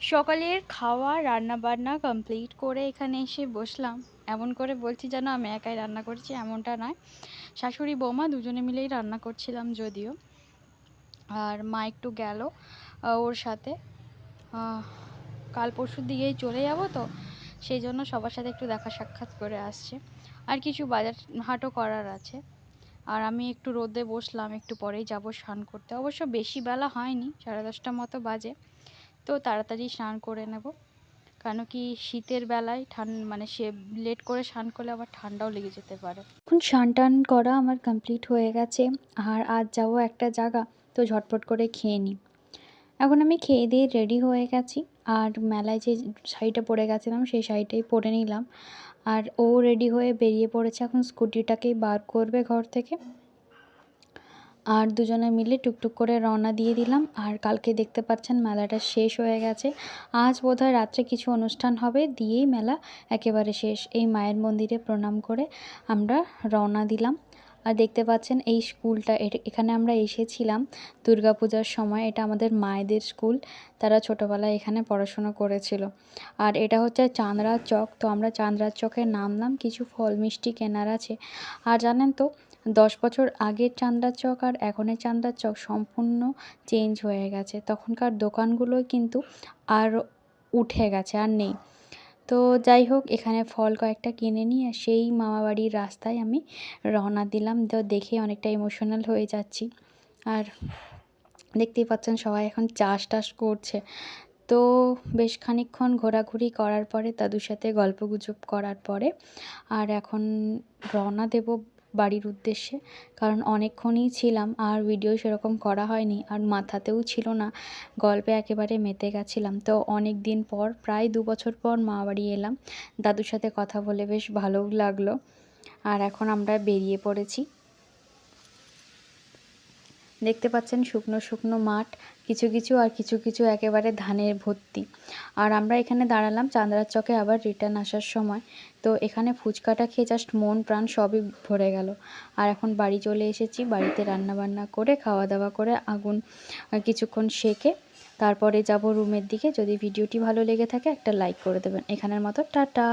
সকালের খাওয়া রান্না বান্না কমপ্লিট করে এখানে এসে বসলাম। এমন করে বলছি যেন আমি একাই রান্না করছি, এমনটা নয়। শাশুড়ি, বৌমা দুজনে মিলেই রান্না করছিলাম যদিও। আর মা একটু গেল ওর সাথে। কাল পরশুর দিকেই চলে যাব তো, সেই জন্য সবার সাথে একটু দেখা সাক্ষাৎ করে আসছে। আর কিছু বাজার হাটও করার আছে। আর আমি একটু রোদে বসলাম, একটু পরেই যাব স্নান করতে। অবশ্য বেশি বেলা হয়নি, সাড়ে দশটা মতো বাজে। তো তাড়াতাড়ি স্নান করে নেব। কেন কি শীতের বেলায় ঠান মানে সে লেট করে স্নান করলে আবার ঠান্ডাও লেগে যেতে পারে। এখন স্নান টান করা আমার কমপ্লিট হয়ে গেছে। আর আজ যাব একটা জায়গা, তো ঝটপট করে খেয়ে নিই। এখন আমি খেয়ে দিয়ে রেডি হয়ে গেছি। আর মেলায় যে শাড়িটা পরে গেছিলাম, সেই শাড়িটাই পরে নিলাম। আর ও রেডি হয়ে বেরিয়ে পড়েছে, এখন স্কুটিটাকেই বার করবে ঘর থেকে। আর দুজনে মিলে টুকটুক করে রওনা দিয়ে দিলাম। আর কালকে দেখতে পাচ্ছেন মেলাটা শেষ হয়ে গেছে। আজ বোধহয় রাত্রে কিছু অনুষ্ঠান হবে, দিয়েই মেলা একেবারে শেষ। এই মায়ের মন্দিরে প্রণাম করে আমরা রওনা দিলাম। আর দেখতে পাচ্ছেন এই স্কুলটা এখানে আমরা এসেছিলাম দুর্গাপূজার সময়। এটা আমাদের মায়েদের স্কুল, তারা ছোটোবেলায় এখানে পড়াশুনো করেছিল। আর এটা হচ্ছে চাঁদরা চক। তো আমরা চাঁদরা চকে নামলাম কিছু ফল মিষ্টি কেনার আছে। আর জানেন তো দশ বছর আগের চান্দার চক আর এখনের চান্দার চক সম্পূর্ণ চেঞ্জ হয়ে গেছে। তখনকার দোকানগুলোই কিন্তু আর উঠে গেছে, আর নেই। তো যাই হোক, এখানে ফল কয়েকটা কিনে নিয়ে সেই মামাবাড়ির রাস্তায় আমি রওনা দিলাম। তো দেখে অনেকটা ইমোশনাল হয়ে যাচ্ছি। আর দেখতেই পাচ্ছেন সবাই এখন চাষ টাস করছে। তো বেশ খানিকক্ষণ ঘোরাঘুরি করার পরে, দাদুর সাথে গল্পগুজব করার পরে, আর এখন রওনা দেব বাড়ির উদ্দেশ্যে। কারণ অনেকক্ষণই ছিলাম, আর ভিডিও সেরকম করা হয়নি, আর মাথাতেও ছিল না। গল্পে একেবারে মেতে গেছিলাম। তো অনেক দিন পর, প্রায় দু বছর পর মা বাড়ি এলাম। দাদুর সাথে কথা বলে বেশ ভালোও লাগল। আর এখন আমরা বেরিয়ে পড়েছি। দেখতে পাচ্ছেন শুকনো শুকনো মাঠ, কিছু কিছু আর কিছু কিছু একেবারে ধানের ভর্তি। আর আমরা এখানে দাঁড়ালাম চাঁদরার চকে আবার রিটার্ন আসার সময়। তো এখানে ফুচকাটা খেয়ে জাস্ট মন প্রাণ সবই ভরে গেল। আর এখন বাড়ি চলে এসেছি, বাড়িতে রান্না বান্না করে খাওয়া দাওয়া করে, আগুন কিছুক্ষণ সেকে তারপরে যাব রুমের দিকে। যদি ভিডিওটি ভালো লেগে থাকে একটা লাইক করে দেবেন। এখানের মতো, টাটা!